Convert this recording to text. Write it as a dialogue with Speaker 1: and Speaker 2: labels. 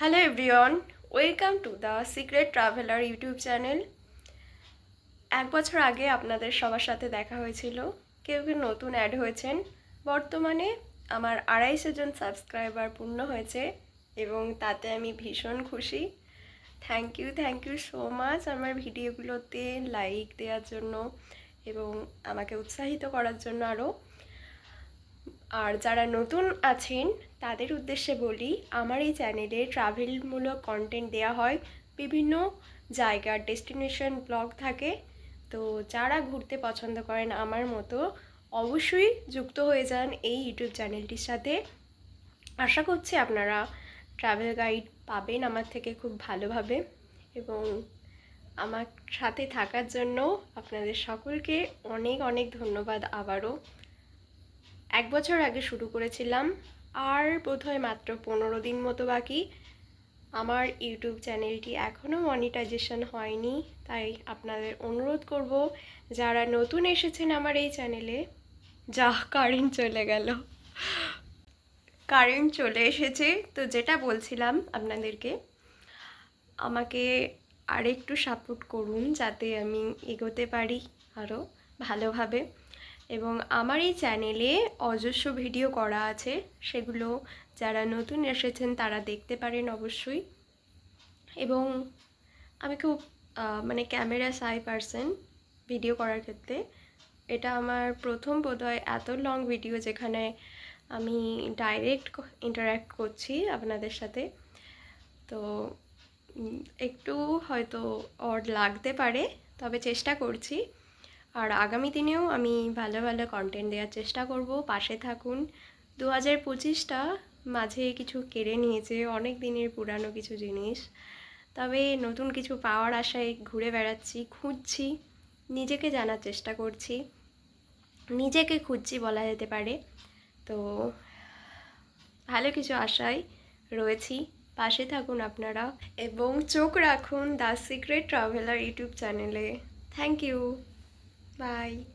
Speaker 1: Hello everyone welcome to the secret traveller YouTube channel এক বছর আগে আপনাদের সবার সাথে দেখা হয়েছিল। কেউ কেউ নতুন অ্যাড হয়েছেন। বর্তমানে আমার আড়াইশো জন সাবস্ক্রাইবার পূর্ণ হয়েছে এবং তাতে আমি ভীষণ খুশি। Thank you thank you so much আমার ভিডিওগুলোতে লাইক দেওয়ার জন্য এবং আমাকে উৎসাহিত করার জন্য আরও আর যারা নতুন আছেন, তাদের উদ্দেশ্যে বলি, আমার এই চ্যানেলে ট্রাভেলমূলক কন্টেন্ট দেওয়া হয়। বিভিন্ন জায়গার ডেস্টিনেশন ব্লগ থাকে। তো যারা ঘুরতে পছন্দ করেন আমার মতো, অবশ্যই যুক্ত হয়ে যান এই ইউটিউব চ্যানেলটির সাথে। আশা করছি আপনারা ট্রাভেল গাইড পাবেন আমার থেকে খুব ভালোভাবে। এবং আমার সাথে থাকার জন্য আপনাদের সকলকে অনেক অনেক ধন্যবাদ আবারও। এক বছর আগে শুরু করেছিলাম, আর বোধহয় মাত্র পনেরো দিন মতো বাকি। আমার ইউটিউব চ্যানেলটি এখনও মনিটাইজেশন হয়নি, তাই আপনাদের অনুরোধ করব, যারা নতুন এসেছেন আমার এই চ্যানেলে, যা কারেন্ট চলে গেল। কারেন্ট চলে এসেছে, তো যেটা বলছিলাম আপনাদেরকে, আমাকে আরেকটু সাপোর্ট করুন, যাতে আমি এগোতে পারি আরও ভালোভাবে। এবং আমার এই চ্যানেলে অজস্র ভিডিও করা আছে। সেগুলো যারা নতুন এসেছেন তারা দেখতে পারেন অবশ্যই। এবং আমি খুব মানে ক্যামেরা সাই পারসন ভিডিও করার ক্ষেত্রে। এটা আমার প্রথম বোধহয় এত লং ভিডিও যেখানে আমি ডাইরেক্ট ইন্টারাক্ট করছি আপনাদের সাথে। তো একটু হয়তো অড লাগতে পারে, তবে চেষ্টা করছি। আর আগামী দিনেও আমি ভালো ভালো কন্টেন্ট দেওয়ার চেষ্টা করব। পাশে থাকুন। দু হাজার পঁচিশটা মাঝে কিছু কেড়ে নিয়েছে, অনেক দিনের পুরানো কিছু জিনিস। তবে নতুন কিছু পাওয়ার আশায় ঘুরে বেড়াচ্ছি, খুঁজছি, নিজেকে জানার চেষ্টা করছি। নিজেকে খুঁজছি বলা যেতে পারে। তো ভালো কিছু আশায় রয়েছি। পাশে থাকুন আপনারা এবং চোখ রাখুন দ্য সিক্রেট ট্রাভেলার ইউটিউব চ্যানেলে। Thank you. bye.